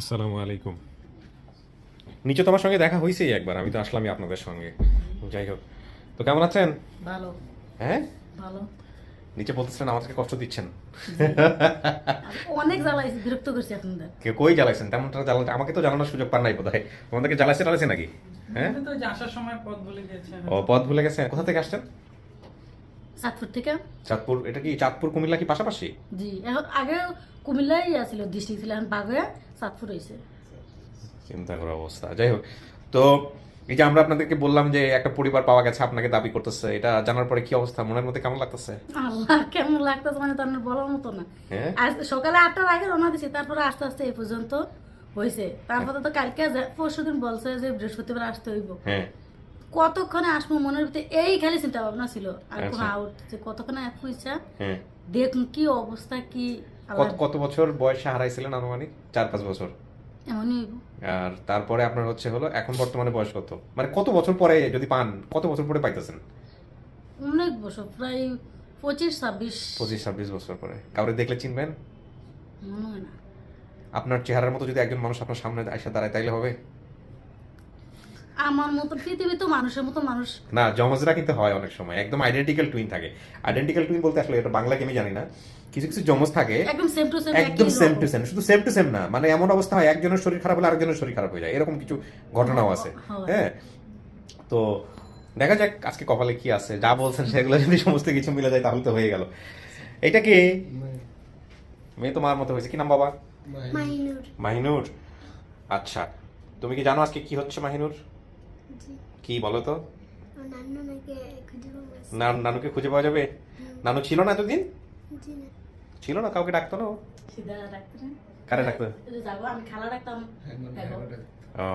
আসসালামু আলাইকুম। নিচে তোমার সঙ্গে দেখা হয়েছেই একবার আমি তো আসলামই আপনাদের সঙ্গে। যাই হোক। তো কেমন আছেন? ভালো। হ্যাঁ? ভালো। নিচে বলতেছেন আমাদেরকে কষ্ট দিচ্ছেন। অনেক জ্বালাইছি বিরক্ত করছি আপনাদের। কেউ কই জ্বালাইছেন? তেমনটা জ্বালাতে আমাকে তো জ্বালানোর সুযোগ পান নাই বোধহয়। তোমাদেরকে জ্বালাইছে জ্বালাইছে নাকি? হ্যাঁ? তো যে আসার সময় পথ বলে গিয়েছে ও পথ ভুলে গেছে কোথা থেকে আসছেন? চাঁদপুর থেকে। চাঁদপুর এটা কি চাঁদপুর কুমিল্লা কি পাশাপাশি? জি এখন আগে কুমিল্লাই আছিল ডিস্ট্রিক্ট ছিল এখন হয়েছে। চিন্তা করার অবস্থা। যাই হোক তো এই যে আমরা আপনাদেরকে বললাম যে একটা পরিবার পাওয়া গেছে আপনাকে দাবি করতেছে এটা জানার পরে কি অবস্থা? মনের মধ্যে কেমন লাগতেছে? আল্লাহ কেমন লাগতেছে মানে তার বলার মতো না। হ্যাঁ? আজ সকালে আটটার আগে রওনা দিছি তারপরে আস্তে আস্তে এই পর্যন্ত হয়েছে। তারপরে তো কালকে পরশু দিন বলছে যে বৃহস্পতিবার আসতে হইব। হ্যাঁ। কতক্ষণে আসব মনের ভিতরে? এই খালি চিন্তা ভাবনা ছিল। আর কোনো আচ্ছা। আউট যে কতক্ষণে পয়সা হ্যাঁ। দেখুন কি অবস্থা কি কত কত বছর বয়সে হারাইছিলেন আনুমানিক? চার পাঁচ বছর। এমনই আর তারপরে আপনার হচ্ছে হলো এখন বর্তমানে বয়স কত? মানে কত বছর পরে যদি পান কত বছর পরে পাইতেছেন? অনেক বছর প্রায় পঁচিশ ছাব্বিশ। পঁচিশ ছাব্বিশ বছর পরে। কাউরে দেখলে চিনবেন? না। আপনার চেহারার মতো যদি একজন মানুষ আপনার সামনে এসে দাঁড়ায় তাইলে হবে? আমার মতো পৃথিবী তো মানুষের মতো মানুষ। না জমজরা কিন্তু হয় অনেক সময়। একদম আইডেন্টিক্যাল টুইন থাকে। আইডেন্টিক্যাল টুইন বলতে আসলে এটা বাংলা আমি জানি না। কিছু কিছু জমজ থাকে। একদম সেম টু সেম একদম সেম টু সেম শুধু সেম টু সেম না। মানে এমন অবস্থা হয় একজনের শরীর খারাপ হলে আরেকজনের শরীর খারাপ হয়ে যায়। এরকম কিছু ঘটনাও আছে। হ্যাঁ। তো দেখা যাক আজকে কপালে কি আছে। যা বলছেন সেগুলো যদি সমস্ত কিছু মিলে যায় তাহলে তো হয়ে গেল। এটা কি? মেয়ে তোমার মতো হয়েছে। কি নাম বাবা? মাহিনুর। মাহিনুর। আচ্ছা। তুমি কি জানো আজকে কি হচ্ছে মাহিনুর? কি বলো তো নানুকে খুঁজে পাওয়া যাবে? নানু ছিল না এতদিন? ছিল না কাউকে ডাকতো না? কারে ডাকতো? যাব আমি খালা ডাকতাম। ও,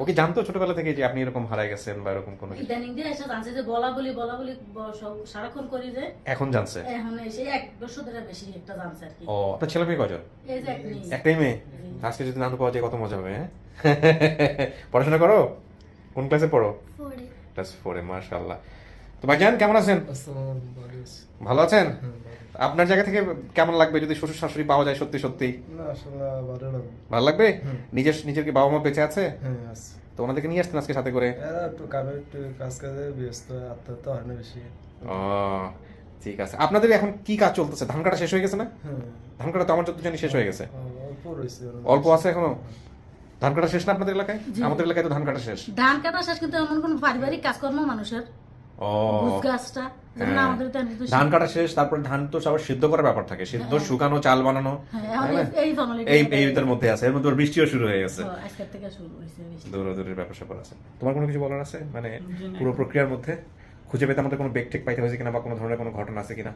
ও জানতো ছোটবেলা থেকে যে আপনি এরকম হারাই গেছেন বা এরকম কোনো কিছু? ইদানিং দিয়ে এসে জানছে যে বলা বলি বলা বলি সারাক্ষণ করি যে এখন জানছে? এখন এসে এক বছর ধরে বেশি একটা জানছে আর কি। ও আপনার ছেলে মেয়ে কজন এই যে একটাই মেয়ে? আজকে যদি নানু পাওয়া যায় কত মজা হবে হ্যাঁ? পড়াশোনা করো? কোন ক্লাসে পড়ো? ক্লাস ফোরে মাশাআল্লাহ। তো ভাইজান কেমন আছেন? ভালো আছেন? আপনার জায়গা থেকে কেমন লাগবে যদি শ্বশুর শাশুড়ি পাওয়া যায় সত্যি সত্যি? ভালো লাগবে। নিজের নিজের কি বাবা মা বেঁচে আছে? হ্যাঁ তো ওনাদেরকে নিয়ে আসতেন আজকে সাথে করে? এরা একটু কামে একটু কাজ কাজে ব্যস্ত আত্মহত্যা হয় না বেশি। ও ঠিক আছে। আপনাদের এখন কি কাজ চলতেছে? ধান কাটা শেষ হয়ে গেছে না? হ্যাঁ। ধান কাটা তো আমার যত জানি শেষ হয়ে গেছে। অল্প আছে এখনও? ধান কাটা শেষ না আপনাদের এলাকায়? আমাদের এলাকায় তো ধান কাটা শেষ। ধান কাটা শেষ কিন্তু এমন কোন পারিবারিক কাজকর্ম মানুষের। ও। গাছটা হ্যাঁ। ধান কাটা শেষ তারপরে ধান তো সবার সিদ্ধ করার ব্যাপার থাকে। সিদ্ধ শুকানো চাল বানানো হ্যাঁ? এই- মধ্যে আছে। এর মধ্যে বৃষ্টিও শুরু হয়ে গেছে। বেশি। দৌড়াদৌড়ির ব্যাপার স্যাপার আছে। তোমার কোনো কিছু বলার আছে? মানে পুরো প্রক্রিয়ার মধ্যে খুঁজে পেতে আমাদের কোনো বেগ টেক পাইতে হয়েছে কিনা বা কোনো ধরনের কোনো ঘটনা আছে কিনা?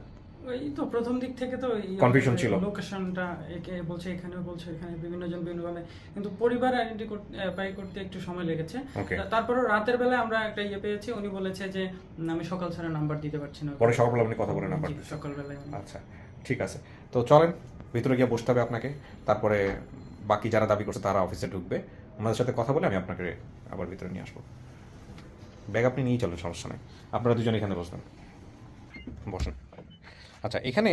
ওই তো প্রথম দিক থেকে তো Confusion ছিল। লোকেশনটা একে বলছে এখানে বলছে এখানে বিভিন্ন জন বিভিন্ন ভাবে কিন্তু পরিবার আইডেন্টিফাই করতে একটু সময় লেগেছে। Okay. তা- তারপরও রাতের বেলা আমরা একটা ইয়ে পেয়েছি উনি বলেছে যে আমি সকাল ছাড়া নাম্বার দিতে পারছি না। পরে সকালবেলা আপনি কথা বলে নাম্বার সকালবেলায় আচ্ছা ঠিক আছে। তো চলেন ভিতরে গিয়ে বসতে হবে আপনাকে। তারপরে বাকি যারা দাবি করছে তারা অফিসে ঢুকবে। ওনাদের সাথে কথা বলে আমি আপনাকে আবার ভিতরে নিয়ে আসব। ব্যাগ আপনি নিয়ে চলেন সমস্যা নেই। আপনারা দুজন এখানে বসবেন। বসুন। আচ্ছা এখানে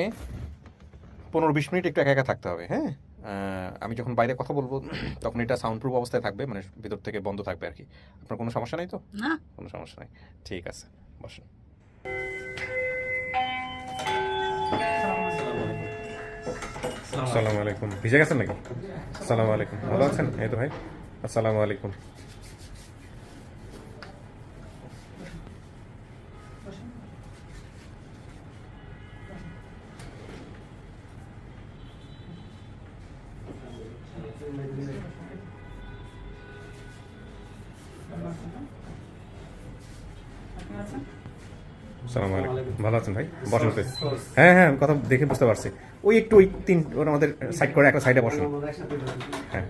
পনেরো বিশ মিনিট একটু একা একা থাকতে হবে হ্যাঁ? আমি যখন বাইরে কথা বলব তখন এটা সাউন্ড প্রুফ অবস্থায় থাকবে মানে ভিতর থেকে বন্ধ থাকবে আর কি। আপনার কোনো সমস্যা নেই তো? না। কোনো সমস্যা নেই। ঠিক আছে বসুন। আসসালামু আলাইকুম। ভিজে গেছেন নাকি? আসসালামু আলাইকুম। ভালো আছেন? এই তো ভাই। আসসালামু আলাইকুম। আছেন? আলাইকুম। ভালো আছেন ভাই? বসুন তো। হ্যাঁ হ্যাঁ আমি কথা দেখে বুঝতে পারছি। ওই একটু ওই তিন ওরা আমাদের সাইড করে একটা সাইডে বসুন। হ্যাঁ।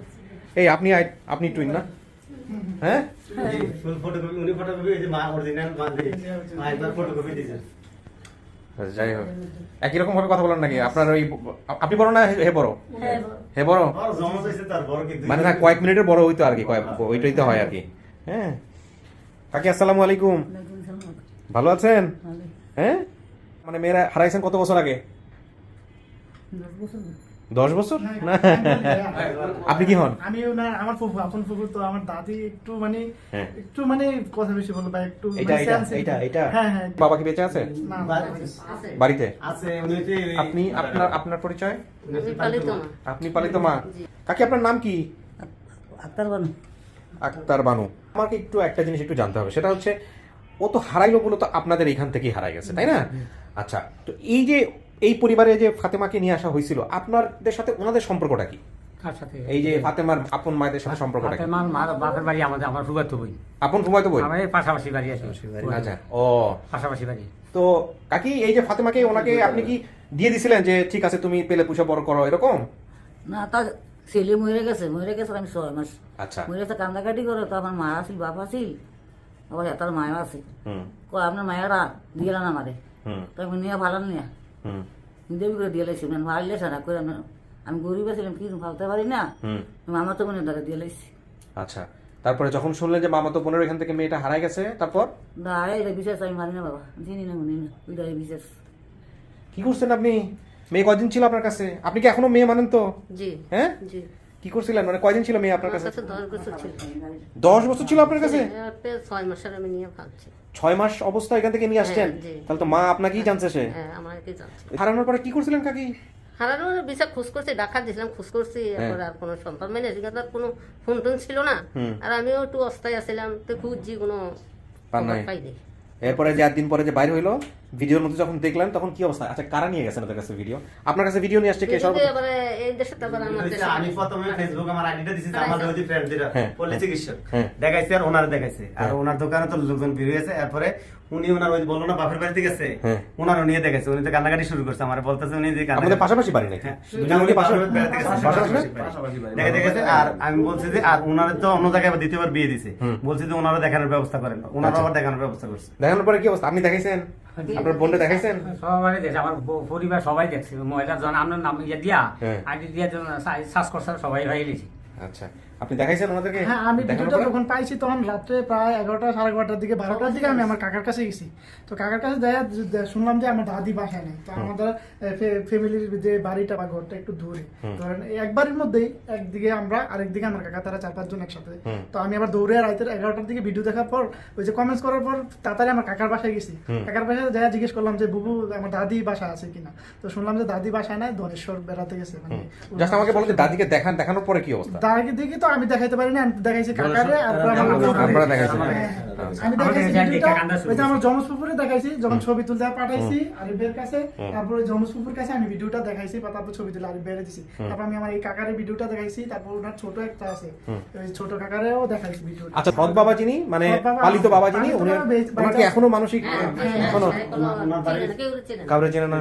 এই আপনি আই- আপনি টুইন না? হ্যাঁ? ফুল ফটোকপি উনি ফটোকপি এই যে মা অরিজিনাল দিয়ে। মা একবার ফটোকপি দিয়েছেন যাই হোক। একই রকম ভাবে কথা বলেন নাকি? আপনার ওই আপনি বড় না হে হে বড়? হ্যাঁ, হে বড়? মানে না কয়েক মিনিটের বড় হইতো আর কি কয়েক ওইটাই তো হয় আর কি। হ্যাঁ। কাকি আসসালামু আলাইকুম। ভালো আছেন? হ্যাঁ? মানে মেয়েরা হারাইছেন কত বছর আগে? দশ বছর। হ্যাঁ, না আপনি কি হন? আমি আমার ফুফু আপন ফুফু তো আমার দাদি একটু মানে হ্যাঁ। একটু মানে কথা বেশি বা একটু এটা এটা এটা এটা হ্যাঁ হ্যাঁ বাবা কি বেঁচে আছে? বাড়িতে? আছে আপনি আপনার আপনার পরিচয়? আমি পালিত মা। আপনি পালিত মা। কাকি আপনার নাম কি? আক্তার বানু। আক্তার বানু। আমাকে একটু একটা জিনিস একটু জানতে হবে। সেটা হচ্ছে ও তো হারাইলো বলে তো আপনাদের এইখান থেকেই হারাই গেছে তাই না? আচ্ছা তো এই যে এই পরিবারে যে ফাতেমাকে নিয়ে আসা হয়েছিল আপনাদের সাথে ওনাদের সম্পর্কটা কি? এই যে ফাতেমার আপন মায়েদের সাথে সম্পর্কটা ফাতেমার মা বাপের বাড়ি আমাদের আমার বই আপন বই আমার পাশাপাশি বাড়ি আছে। আচ্ছা ও। পাশাপাশি বাড়ি। তো কাকি এই যে ফাতেমাকে ওনাকে আপনি কি দিয়ে দিছিলেন যে ঠিক আছে তুমি পেলে পুষে বড় করো এরকম? না তা ছেলে মরে গেছে মরে গেছে আমি ছয় মাস। আচ্ছা। মরে গেছে কান্দাকাটি করে তো আমার মা আছিল বাপ আছিল। আবার তার মায়া আছে হুম কয় আপনার মায়েরা দিয়ে না আমারে হুম তো আমি নিয়ে ভালো নিয়ে হুম দেবী করে দিয়ে লাইছি মানে মারলে সারা করে আমি গরিব আছিলাম কি ফালতে পারি না মামা তো মনে দ্বারা দিয়ে লাইছি আচ্ছা তারপরে যখন শুনলেন যে মামাতো বোনের এখান থেকে মেয়েটা হারাই গেছে তারপর না আরে এটা বিশেষ আমি মানি না বাবা চিনি না মনে না ওইটা বিশেষ কি করছেন আপনি? মেয়ে কদিন ছিল আপনার কাছে? আপনি কি এখনও মেয়ে মানেন তো? জি হ্যাঁ? জি। কি করছিলেন? মানে কয়দিন ছিল মেয়ে আপনার কাছে? দশ বছর ছিল। আপনার কাছে? ছয় মাসের আমি নিয়ে ভাবছি। ছয় মাস অবস্থা এখান থেকে নিয়ে আসছেন? হ্যাঁ, তাহলে তো মা আপনাকেই জানছে সে হ্যাঁ হারানোর পরে কি করছিলেন কাকি? হারানোর খোঁজ করছি দিয়েছিলাম খোঁজ করছি। এরপরে আর কোনো সন্তান মানে আর কোনো ফোন টোন ছিল না। আর আমিও একটু অস্থায় আছিলাম তো খুঁজছি কোনো পাইনি। এরপরে যে দিন পরে যে বাইরে হইল? ভিডিওর মধ্যে যখন দেখলেন তখন কি অবস্থা? আচ্ছা কারা নিয়ে গেছেন ওদের কাছে ভিডিও? আপনার কাছে ভিডিও নিয়ে আসছে কে? সর্ব এদিকে এবারে এই দেশে তো আমার আমি প্রথমে ফেসবুক আমার আইডিটা দিছি যে আমাদের ওই ফ্রেন্ড হ্যাঁ। পল্লী চিকিৎসক। হ্যাঁ। দেখাইছে আর ওনার দেখাইছে। আর ওনার দোকানে তো লোকজন ভিড় হয়েছে এরপরে উনি ওনার ওই বলল না বাপের বাড়িতে গেছে হ্যাঁ। ওনারও নিয়ে দেখাইছে। উনি তো কান্নাকাটি শুরু করছে আমার বলতেছে উনি যে কান্নাকাটি- আমাদের পাশাপাশি বাড়ি নাকি? হ্যাঁ, দুজন কি পাশাপাশি বেড়াতে গেছে, পাশাপাশি বাড়ি। দেখে দেখেছে আর আমি বলছি যে আর ওনার তো অন্য জায়গায় দ্বিতীয়বার বিয়ে দিছে। বলছি যে ওনারও দেখানোর ব্যবস্থা করেন। ওনারও আবার দেখানোর ব্যবস্থা করছে। দেখানোর পরে কি অবস্থা? আপনি দেখাইছেন? আপনার বোনটা দেখাইছেন? সবাই দেখছে আমার পরিবার সবাই দেখছে। মহিলার জন আপনার নাম ইয়ে দিয়া হ্যাঁ। আইডি দিয়া জন সার্চ করছে সবাই ভাই লিখি আচ্ছা। আপনি দেখাইছেন ওনাদেরকে? হ্যাঁ আমি ভিডিওটা যখন পাইছি তখন রাত্রে প্রায় এগারোটা সাড়ে এগারোটার দিকে বারোটার দিকে আমি আমার কাকার কাছে গেছি। তো কাকার কাছে দেখা শুনলাম যে আমার দাদি বাসায় নেই। তো আমাদের ফ্যামিলির যে বাড়িটা বা ঘরটা একটু দূরে। ধরেন একবারের মধ্যেই একদিকে আমরা আরেকদিকে আমার কাকা তারা চার পাঁচজন একসাথে। তো আমি আবার দৌড়ে রাতের এগারোটার দিকে ভিডিও দেখার পর ওই যে কমেন্টস করার পর তাড়াতাড়ি আমার কাকার বাসায় গেছি। কাকার বাসায় যা জিজ্ঞেস করলাম যে বুবু আমার দাদি বাসা আছে কিনা? তো শুনলাম যে দাদি বাসায় নাই ধনেশ্বর বেড়াতে গেছে। মানে জাস্ট আমাকে বলো যে দাদিকে দেখান দেখানোর পরে কি অবস্থা? দাদি দেখি তো আমি দেখাইতে পারি না আমি দেখাইছি কাকারে আর। আপনারা দেখাইছেন হ্যাঁ। আমি দেখাইছি এখানে ওই যে আমার যমজ দেখাইছি যখন ছবি তুলতে পাঠাইছি আরিফের কাছে তারপরে যমজ পুকুর কাছে আমি ভিডিওটা দেখাইছি বা তারপর ছবি তুলে আরিফ বেড়ে দিছি। তারপর আমি আমার এই কাকারের ভিডিওটা দেখাইছি তারপর ওনার ছোট একটা আছে। ওই ছোট কাকারেও দেখাইছি ভিডিওটা। আচ্ছা সৎ বাবা যিনি মানে পালিত বাবা যিনি উনি কি এখনও মানসিক এখনও? ওনার বাড়ি কেউ চেনে না। কাউরে চেনে না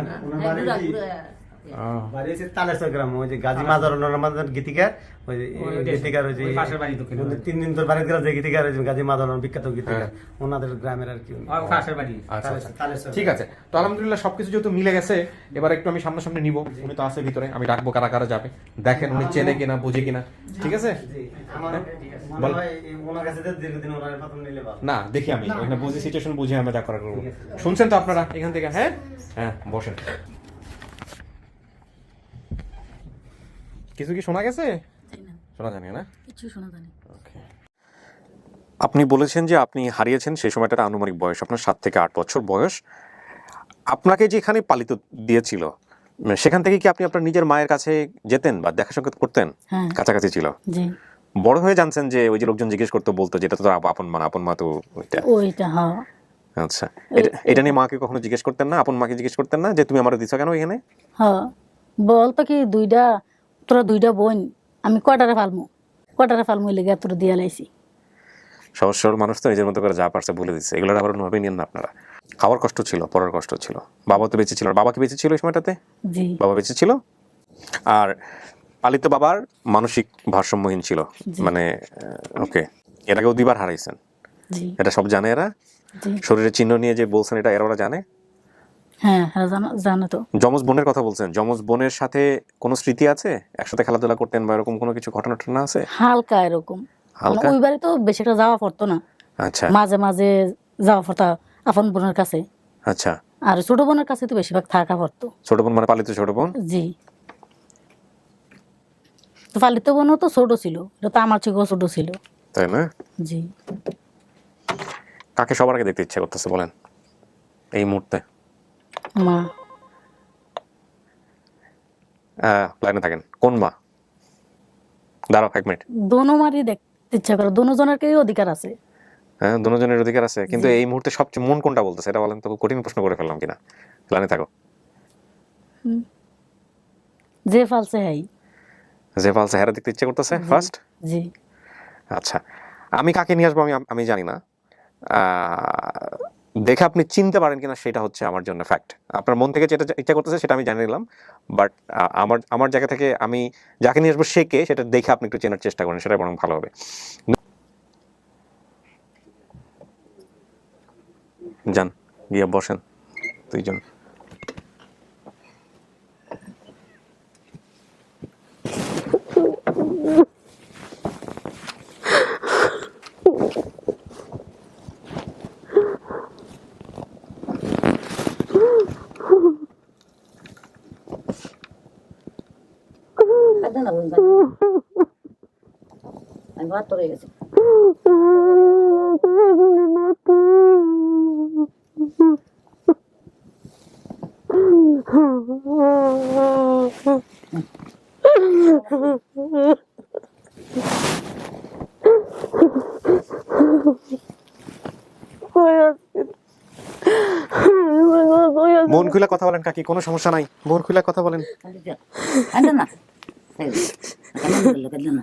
বাড়ি ঘুরা, কি- ঘুরা। আহ, বাড়ি হচ্ছে তালেশ্বর গ্রাম ওই যে গাজী মাজার আমাদের গীতিকার ওই যে ওই দেশে, গীতিকার ওই যে ওই পাশের বাড়ি দক্ষিণ ওদের তিন দিন তোর বাড়িতে যে গীতিকার ওই গাজী মাজার বিখ্যাত গীতিকার ওনাদের গ্রামের আর কি উনি। ওই পাশের বাড়ি। আচ্ছা আচ্ছা। তালেশ্বর। ঠিক আছে তো আলহামদুলিল্লাহ সবকিছু যেহেতু মিলে গেছে এবার একটু আমি সামনাসামনি নিব উনি তো আছে ভিতরে আমি ডাকবো কারা কারা যাবে। দেখেন উনি চেনে কিনা বুঝে কিনা। ঠিক আছে? জি, আমার বল। হয় না দেখি আমি। বুঝি সিচুয়েশন বুঝে আমরা যা করা করব। শুনছেন তো আপনারা এখান থেকে হ্যাঁ? হ্যাঁ বসেন। কিছু কি শোনা গেছে? শোনা জানি না? কিছু শোনা জানি আপনি বলেছেন যে আপনি হারিয়েছেন সেই সময়টার আনুমানিক বয়স আপনার সাত থেকে আট বছর বয়স। আপনাকে যেখানে পালিত দিয়েছিল সেখান থেকে কি আপনি আপনার নিজের মায়ের কাছে যেতেন বা দেখা সাক্ষাৎ করতেন? হ্যাঁ। কাছাকাছি ছিল। বড় হয়ে জানছেন যে ওই যে লোকজন জিজ্ঞেস করতো বলতো যেটা তো আপন মা আপন মা তো ওইটা। ওইটা হ্যাঁ। আচ্ছা। এটা- এটা নিয়ে মাকে কখনো জিজ্ঞেস করতেন না? আপন মাকে জিজ্ঞেস করতেন না যে তুমি আমার দিছো কেন এখানে? হ্যাঁ। বলতো কি দুইটা তোরা দুইটা বোন আমি কটারে ফালমু? কটারে ফালমু লেগে তোর দিয়া লাইছি? সহজ সরল মানুষ তো নিজের মতো করে যা পারছে বলে দিচ্ছে। এগুলোর আবার অন্যভাবে নিন না আপনারা। খাওয়ার কষ্ট ছিল পড়ার কষ্ট ছিল। বাবা তো বেঁচে ছিল। বাবা কি বেঁচে ছিল ওই সময়টাতে? জি। বাবা বেঁচে ছিল। আর পালিত বাবার মানসিক ভারসাম্যহীন ছিল। মানে ওকে এর আগেও দুইবার হারাইছেন। এটা সব জানে এরা। শরীরের চিহ্ন নিয়ে যে বলছেন এটা এরা ওরা জানে। হ্যাঁ হ্যাঁ জানো তো। যমজ বোনের কথা বলছেন। যমজ বোনের সাথে কোনো স্মৃতি আছে? একসাথে খেলাধুলা করতেন বা এরকম কোনো কিছু ঘটনা টটনা আছে? হালকা এরকম। হালকা? ওই বাড়ি তো বেশি একটা যাওয়া পড়তো না। আচ্ছা। মাঝে মাঝে যাওয়া পড়তা আপন বোনের কাছে। আচ্ছা। আর ছোট বোনের কাছে তো বেশিরভাগ থাকা পড়তো। ছোট বোন মানে পালিত ছোট বোন? জি। তো পালিত বোনও তো ছোট ছিল। এটা তো আমার থেকেও ছোট ছিল। তাই না? জি। কাকে সবার আগে দেখতে ইচ্ছে করতেছে বলেন? এই মুহূর্তে। মা। লাইনে থাকেন। কোন মা? দাঁড়াও এক মিনিট। দোনো মারই দেখতে ইচ্ছা করে। দোনো জনেরকেই অধিকার আছে। হ্যাঁ দুজনের অধিকার আছে। কিন্তু এই মুহূর্তে সবচেয়ে মন কোনটা বলতেছে এটা বলেন তো কঠিন প্রশ্ন করে ফেললাম কিনা। লাইনে থাকো। যে ফালছে হাই। যে ফালসে হেরা দেখতে ইচ্ছে করতেছে? ফার্স্ট জি। আচ্ছা। আমি কাকে নিয়ে আসব আমি আমি জানি না। দেখে আপনি চিনতে পারেন কিনা সেটা হচ্ছে আমার জন্য ফ্যাক্ট আপনার মন থেকে যেটা ইচ্ছা করতেছে সেটা আমি জানি নিলাম বাট আমার আমার জায়গা থেকে আমি যাকে নিয়ে আসব শেখে সেটা দেখে আপনি একটু চেনার চেষ্টা করেন সেটা বরং ভালো হবে। যান, গিয়ে বসেন, দুইজন। আমি ভাত তরে গেছি। মন খুলে কথা বলেন কাকি কোনো সমস্যা নাই। মন খুলে কথা বলেন। না কান্দে না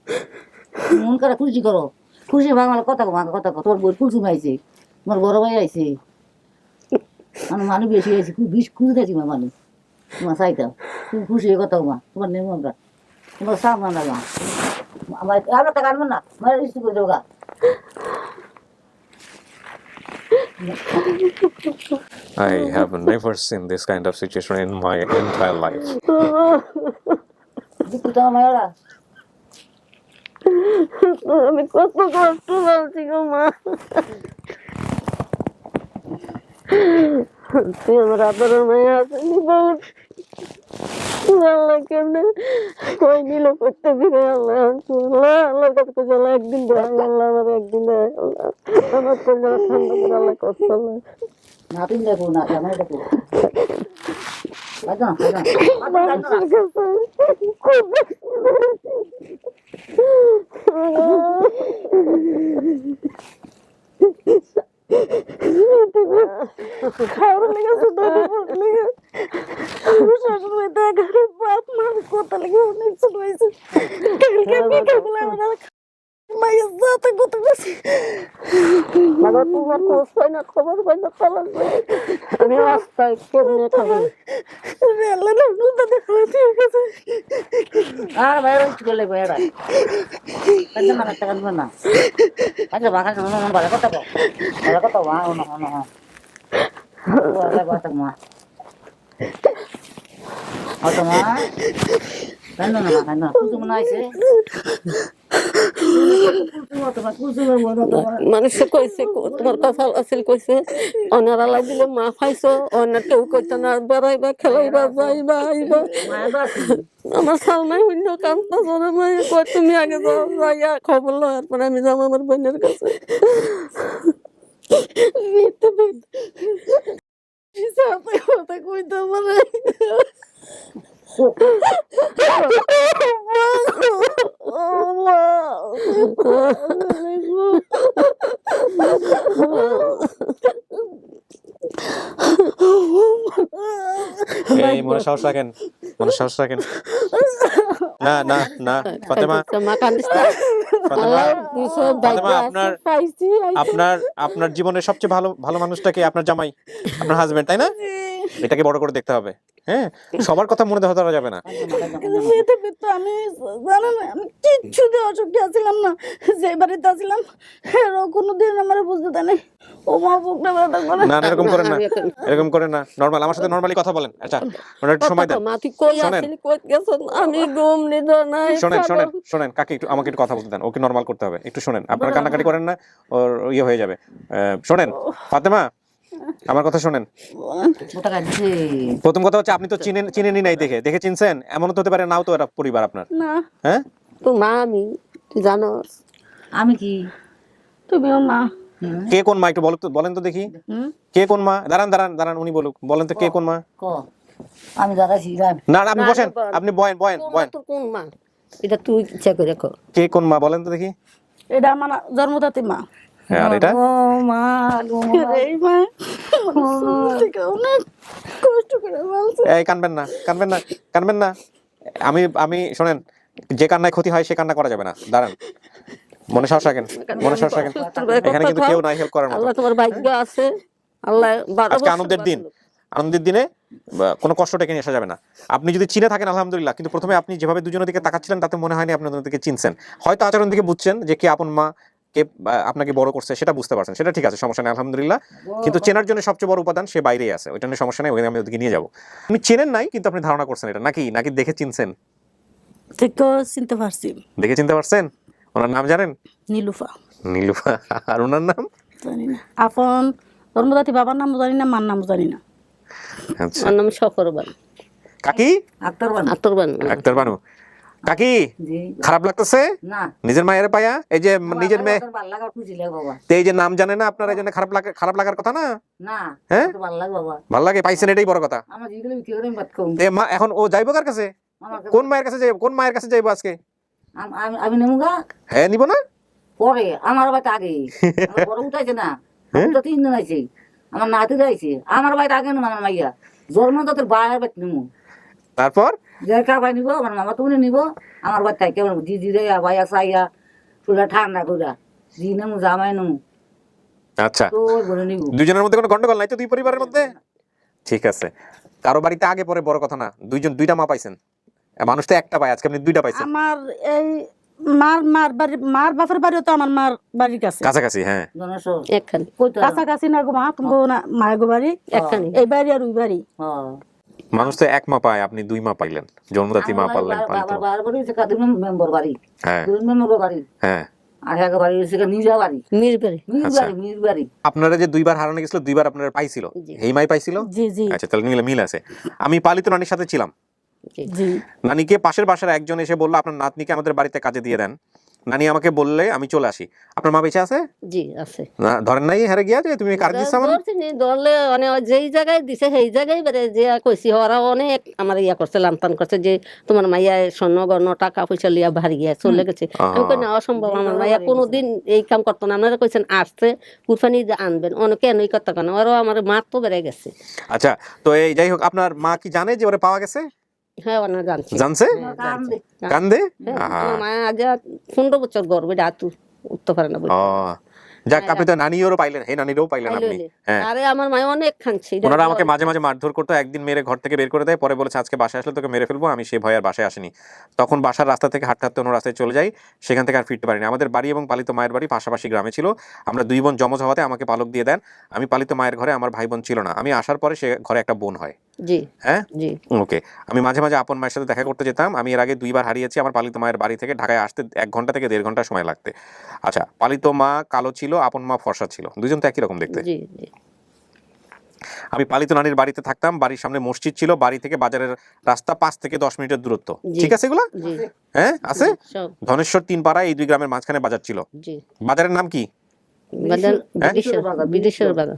মন করে খুশি করো। খুশি বাংলা কথা কো কথা কো তোর বই খুশি আইছে তোমার বড় ভাই আইছে। আমার মানুষ বেশি আইছে খুব বিষ খুঁজে থাকি মা মানুষ। তোমার চাইতাম তুমি খুশি হয়ে কথা মা। তোমার নেই আমরা। তোমার সামনে না মা। আমার আমার টাকা আনব না মায়ের রিসিভ করে দেবো গা। I have never seen this kind of situation in my entire life. আমি কত কষ্ট পাচ্ছি গো মা। তুই আমার আদরের মেয়ে আসেনি বল। আল্লাহ কেমনে কই নিল করতে ফিরে আল্লাহ আল্লাহ আল্লাহর কাছে কইছে, আল্লাহ একদিন দেয় আল্লাহ আমার একদিন দেয় আল্লাহ। আমার কল্যাণ ঠান্ডা করে আল্লাহ কষ্ট আল্লাহ না দেখো না আমার দেখো। বাজা বাজা খাওয়ার লেগে ছোট লেগে শ্বশুর বাড়িতে এগারো বাপ মা কোথা লেগে অনেক ছোট হয়েছে কালকে বিকেলবেলা আমরা মায়ের না খবর পাই আমি রাস্তায় রেলের নৌকা দেখা ঠিক আছে আর বাইরে চলে বেড়া কান্দে না কান্দে কান্দে না আচ্ছা কথা কথা কথা আচ্ছা মা কান্দে কুসু মনে আইছে তোমার কুসু মনে তোমার মানুষে কইছে তোমার কপাল আছিল কইছে অনারা লাগিলে মা পাইছো অনার কেউ কইতো না বেড়াইবা খেলাইবা যাইবা আইবা আমার সালমাই অন্য কাম জানে মাই কই তুমি আগে যাও যাইয়া খবর লও এরপর আমি যাব আমার বোনের কাছে বলতে- কইতে পারে এই মনে সাহস রাখেন মনে সাহস রাখেন। না ফাতেমা আপনার- আপনার আপনার জীবনের সবচেয়ে ভালো ভালো মানুষটাকে আপনার জামাই আপনার হাজবেন্ড তাই না? এটাকে বড় করে দেখতে হবে। হ্যাঁ? সবার কথা মনে ধরা যাবে না। আমি জানেন আমি কিচ্ছু দিয়ে অসুখী আছিলাম না। যে বাড়িতে আছিলাম এরও কোনোদিন আমার বুঝতে দেয় নাই ও মা বুকটা ব্যথা করে। না না, এরকম করেন না। এরকম করেন না। নর্মাল আমার সাথে নর্মালি কথা বলেন। আচ্ছা ওনার একটু সময় দেন। মা তুই কই শোনেন। আসলি কই গেছ? আমি ঘুম নিদ নাই শোনেন শোনেন শোনেন কাকে একটু আমাকে একটু কথা বলতে দেন। ওকে নর্মাল করতে হবে। একটু শোনেন আপনারা কান্নাকাটি করেন না ওর ইয়ে হয়ে যাবে। শোনেন ফাতেমা আমার কথা শোনেন। প্রথম কথা হচ্ছে আপনি তো চিনেন চিনেনি নাই দেখে। দেখে চিনছেন? এমন তো হতে পারে নাও তো এরা পরিবার আপনার। না। হ্যাঁ? তোর মা আমি তুই জানোস। আমি কি? তুমিও মা। কে কোন মা? একটু বলো তো বলেন তো দেখি। কে কোন মা? দাঁড়ান দাঁড়ান দাঁড়ান উনি বলুক। বলেন তো কে কোন মা? ক? আমি দাদা ছিলাম না না আপনি বসেন। আপনি বয়েন বয়েন বয়েন। তোর কোন মা? এটা তুই ইচ্ছা করে কর কে কোন মা? বলেন তো দেখি। এটা আমার জন্মদাতি মা। হ্যাঁ আর এটা? ও মা। এই মা। অনেক কষ্ট করে বলছে এই কানবেন না কানবেন না কানবেন না। আমি আমি শোনেন যে কান্নায় ক্ষতি হয় সে কান্না করা যাবে না। দাঁড়ান। মনে সাহস রাখেন মনে সাহস রাখেন। এখানে কিন্তু কেউ নাই হেল্প করার মতো। আল্লাহ তোমার ভাগ্য আছে। আল্লাহ আজকে আনন্দের দিন। আনন্দের দিনে কোনো কষ্ট ডেকে নিয়ে আসা যাবে না। আপনি যদি চিনে থাকেন আলহামদুলিল্লাহ কিন্তু প্রথমে আপনি যেভাবে দুজনের দিকে তাকাচ্ছিলেন তাতে মনে হয়নি আপনি দিকে চিনছেন। হয়তো আচরণ দিকে বুঝছেন যে কে আপন মা কে আপনাকে বড় করছে সেটা বুঝতে পারছেন। সেটা ঠিক আছে সমস্যা নেই আলহামদুলিল্লাহ। কিন্তু চেনার জন্য সবচেয়ে বড় উপাদান সে বাইরেই আছে। ওইটা নিয়ে সমস্যা নেই ওখানে আমি ওদিকে নিয়ে যাব। আপনি চেনেন নাই কিন্তু আপনি ধারণা করছেন এটা। নাকি? নাকি দেখে চিনছেন? ঠিক চিনতে পারছি। দেখে চিনতে পারছেন? ওনার নাম জানেন? নীলুফা। নীলুফা আর ওনার নাম? জানি না। আপন জন্মদাতি বাবার নাম জানি না মার নাম জানি না। আচ্ছা। নাম শকরবান কাকি? আক্তার বানু। আতরবান ডাক্তার বানু। কাকি খারাপ লাগতেছে? নিজের মায়ের পায়া? এই যে নিজের মেয়ে এই যে নাম জানে না আপনার এই জন্য খারাপ লাগে খারাপ লাগার কথা না? হ্যাঁ? ভালো লাগে পাইছেন এটাই বড় কথা। মা এখন ও যাইবো কার কাছে? কোন মায়ের কাছে যাইবো কোন মায়ের কাছে যাইবো আজকে? আমি নেমুগা হ্যাঁ নিব না? পরে আমার বাড়িতে আগে। আমার বড় উঠাইছে না। হ্যাঁ? তো তিনজন আইছে আমার নাতি আইছে আমার বাড়িতে আগে নেব আমার মাইয়া। জন্ম তোর বাইরের বাড়িতে নেব। তারপর? যে নিবো আমার মামা তুমি নিব। আমার বাড়িতে থাকে আমার দিদি রে পুরা ঠান্ডা জি নেমু জামাই নেমু। আচ্ছা। তো বলে নিব। দুইজনের মধ্যে কোনো গন্ডগোল নাই তো দুই পরিবারের মধ্যে? ঠিক আছে। কারও বাড়িতে আগে পরে বড় কথা না দুইজন দুইটা মা পাইছেন। মানুষ তো একটা পায় আজকে আপনি দুইটা পাইছেন। আমার এই মার মার বাড়ি মার বাপের বাড়িও তো আমার মার বাড়ির কাছে। কাছাকাছি হ্যাঁ। একখানি। কাছাকাছি না গো মা তুমি না মায়ের গো বাড়ি। একখানি। এই বাড়ি আর ওই বাড়ি। হ্যাঁ মানুষ তো এক মা পায় আপনি দুই মা পাইলেন। জন্মদাতি মা মেম্বার বাড়ি? হ্যাঁ। মেম্বার বাড়ি? হ্যাঁ। আর এক বাড়ি হচ্ছে নিজা বাড়ি। মির বাড়ি। মির আচ্ছা। আপনারা যে দুইবার হারানো গেছিল দুইবার আপনারা পাইছিল? জি। এই মাই পাইছিল? জি জি। আচ্ছা তাহলে মিল মিল আছে। আমি পালিত নানির সাথে ছিলাম। নানিকে পাশের বাসার একজন এসে বলল আপনার নাতনিকে আমাদের বাড়িতে কাজে দিয়ে দেন। নানি আমাকে বললে আমি চলে আসি। আপনার মা বেঁচে আছে? জি আছে। না ধরেন নাই হারে গিয়া যে তুমি কার দিচ্ছ আমার ধরছি নি, ধরলে মানে যেই জায়গায় দিছে সেই জায়গায় বেড়ে যে কইছি ওরা অনেক আমার ইয়া করছে লামতান করছে যে তোমার মাইয়া স্বর্ণ গর্ণ টাকা পয়সা লিয়া ভারী গিয়া চলে গেছে। আমি কই না অসম্ভব আমার মাইয়া কোনোদিন এই কাম করতো না। আপনারা কইছেন আসছে কুরফানি যে আনবেন। অনেক কেন এই কথা কেন ওরা আমার মাত তো বেড়ে গেছে। আচ্ছা তো এই যাই হোক আপনার মা কি জানে যে ওরে পাওয়া গেছে? হ্যাঁ ওনারা জানছে। জানছে? কান্দে। কান্দে? আহা। আমার মায়া আজ পনেরো বছর গর্বে ডাতু উঠতে পারে না যাক আপনি তো নানিরও পাইলেন হে নানিরও পাইলেন আপনি। আরে আমার মায়া অনেক খানছে ওনারা আমাকে মাঝে মাঝে মারধর করতো একদিন মেরে ঘর থেকে বের করে দেয় পরে বলেছে আজকে বাসায় আসলে তোকে মেরে ফেলব আমি সেই ভয়ে আর বাসায় আসিনি। তখন বাসার রাস্তা থেকে হাঁটতে হাঁটতে অন্য রাস্তায় চলে যাই সেখান থেকে আর ফিরতে পারিনি। আমাদের বাড়ি এবং পালিত মায়ের বাড়ি পাশাপাশি গ্রামে ছিল। আমরা দুই বোন জমজ হওয়াতে আমাকে পালক দিয়ে দেন। আমি পালিত মায়ের ঘরে আমার ভাই বোন ছিল না। আমি আসার পরে সে ঘরে একটা বোন হয়। জি হ্যাঁ? জি। ওকে আমি মাঝে মাঝে আপন মায়ের সাথে দেখা করতে যেতাম। আমি এর আগে দুইবার হারিয়েছি আমার পালিত মায়ের বাড়ি থেকে ঢাকায় আসতে এক ঘণ্টা থেকে দেড় ঘণ্টা সময় লাগতে। আচ্ছা পালিত মা কালো ছিল আপন মা ফর্সা ছিল দুজন তো একই রকম দেখতে। জি জি। আমি পালিত নানির বাড়িতে থাকতাম বাড়ির সামনে মসজিদ ছিল বাড়ি থেকে বাজারের রাস্তা পাঁচ থেকে দশ মিনিটের দূরত্ব। ঠিক আছে এগুলা? হ্যাঁ আছে? ধনেশ্বর তিন পাড়া এই দুই গ্রামের মাঝখানে বাজার ছিল। বাজারের নাম কি?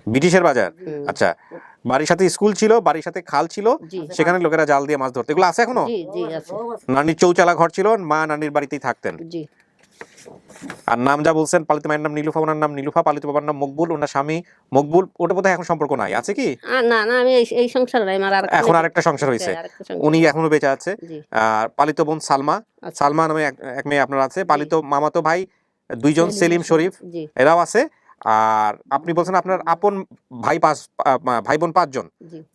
ব্রিটিশের বাজার আচ্ছা বাড়ির সাথে স্কুল ছিল বাড়ির সাথে খাল ছিল সেখানে লোকেরা জাল দিয়ে মাছ ধরতো। এগুলো আছে এখনও? জি জি আছে। নানির চৌচালা ঘর ছিল মা নানির বাড়িতেই থাকতেন। আর নাম যা বলছেন পালিত মায়ের নাম নীলুফা ওনার নাম নীলুফা পালিত বাবার নাম মকবুল ওনার স্বামী মকবুল ওটা বোধহয় এখন সম্পর্ক নাই আছে কি? না না আমি এই- সংসার নাই আমার আর এখন আরেকটা সংসার হয়েছে। উনি এখনও বেঁচে আছে। আর পালিত বোন সালমা আচ্ছা। সালমা নামে এক এক মেয়ে আপনার আছে। পালিত মামাতো ভাই দুইজন সেলিম শরীফ এরাও আছে। আর আপনি বলছেন আপনার আপন ভাই পাঁচ ভাই বোন পাঁচজন।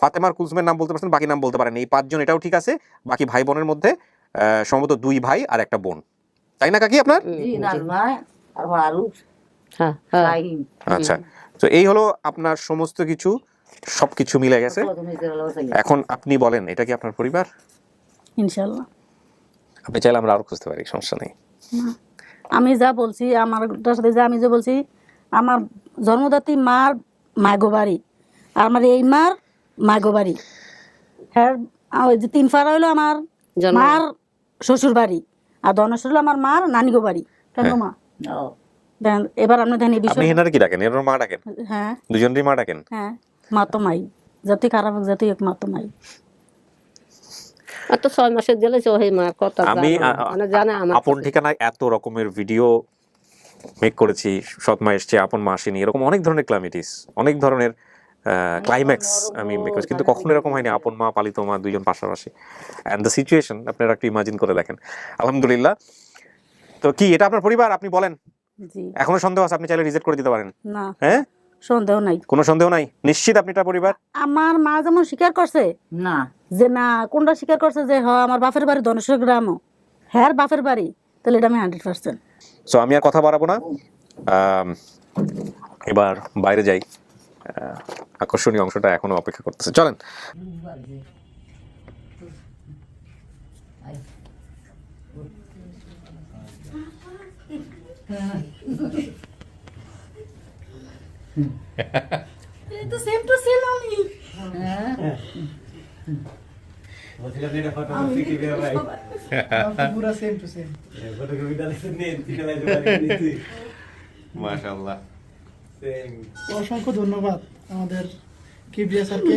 ফাতেমার কুলসুমের নাম বলতে পারছেন বাকি নাম বলতে পারেন। এই পাঁচজন এটাও ঠিক আছে বাকি ভাই বোনের মধ্যে আহ, সম্ভবত দুই ভাই আর একটা বোন। তাই না কাকি আপনার? হ্যাঁ হ্যাঁ। আচ্ছা। তো এই হলো আপনার সমস্ত কিছু সবকিছু মিলে গেছে। এখন আপনি বলেন এটা কি আপনার পরিবার? ইনশাল্লাহ আপনি চাইলে আমরা আরও খুঁজতে পারি সমস্যা নেই। আমি যা বলছি আমার সাথে যা আমি যে বলছি আমার জন্মদাত্রী মার মাগো বাড়ি আর আমার এই মার মাগো বাড়ি হ্যাঁ ওই যে তিন ফাড়া হইল আমার জন্ম- মার শ্বশুর বাড়ি আর ধনেশ্বর হলো আমার মার নানিগো বাড়ি কেন হ্যাঁ। মা? দেন এবার আপনি দেখেন এই আপনি হেনার কি ডাকেন? এর মা ডাকেন? হ্যাঁ। দুজনেরই মা ডাকেন? হ্যাঁ মা তো মাই। যতই খারাপ হোক যতই হোক মা তো মাই। আর তো ছয় মাসের জেলে কথা আমি মানে জানে আমার আপন ঠিকানায় এত রকমের ভিডিও মেক করেছি সৎ মা এসছে আপন মা আসেনি এরকম অনেক ধরনের ক্লামিটিস অনেক ধরনের ক্লাইম্যাক্স আমি মেক করেছি। কিন্তু কখনো এরকম হয়নি আপন মা পালিত মা দুইজন পাশাপাশি। অ্যান্ড দ্য সিচুয়েশন আপনারা একটু ইমাজিন করে দেখেন। আলহামদুলিল্লাহ। তো কি এটা আপনার পরিবার? আপনি বলেন। এখনও সন্দেহ আছে আপনি চাইলে রিজেক্ট করে দিতে পারেন। হ্যাঁ? সন্দেহ নাই। কোনো সন্দেহ নাই? নিশ্চিত আপনি এটা পরিবার? আমার মা যেমন স্বীকার করছে না। যে না কোনটা স্বীকার করছে যে হ আমার বাপের বাড়ি ধনেশ্বর গ্রামও। হ্যাঁ বাপের বাড়ি তাহলে এটা আমি হান্ড্রেড পার্সেন্ট সো আমি আর কথা বাড়াবো না। এবার বাইরে যাই। আহ, আকর্ষণীয় অংশটা এখনও অপেক্ষা করতেছে। চলেন। তো সেম টু সেম আমি পুরা সেম টু সেম মাশাআল্লাহ অসংখ্য ধন্যবাদ আমাদের কিবরিয়া স্যারকে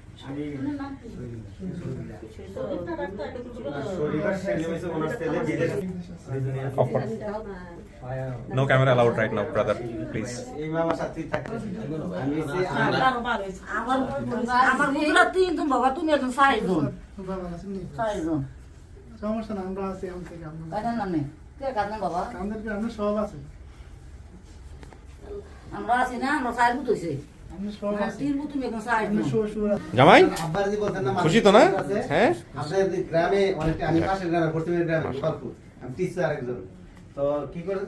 no camera allowed right now brother please আমার তুমি একজন চারজন সমস্যা না আমরা আছি আমি থেকে আমরা কাটেন না নে কে কাটেন বাবা আমাদেরকে আমরা সব আছে আমরা আছি না আমরা চার বুত আছে জামাই? খুশি তো না? হ্যাঁ? গ্রামে অনেকটা আমি পাশের গ্রামে পশ্চিমের গ্রামে টিচার একজন তো কি করে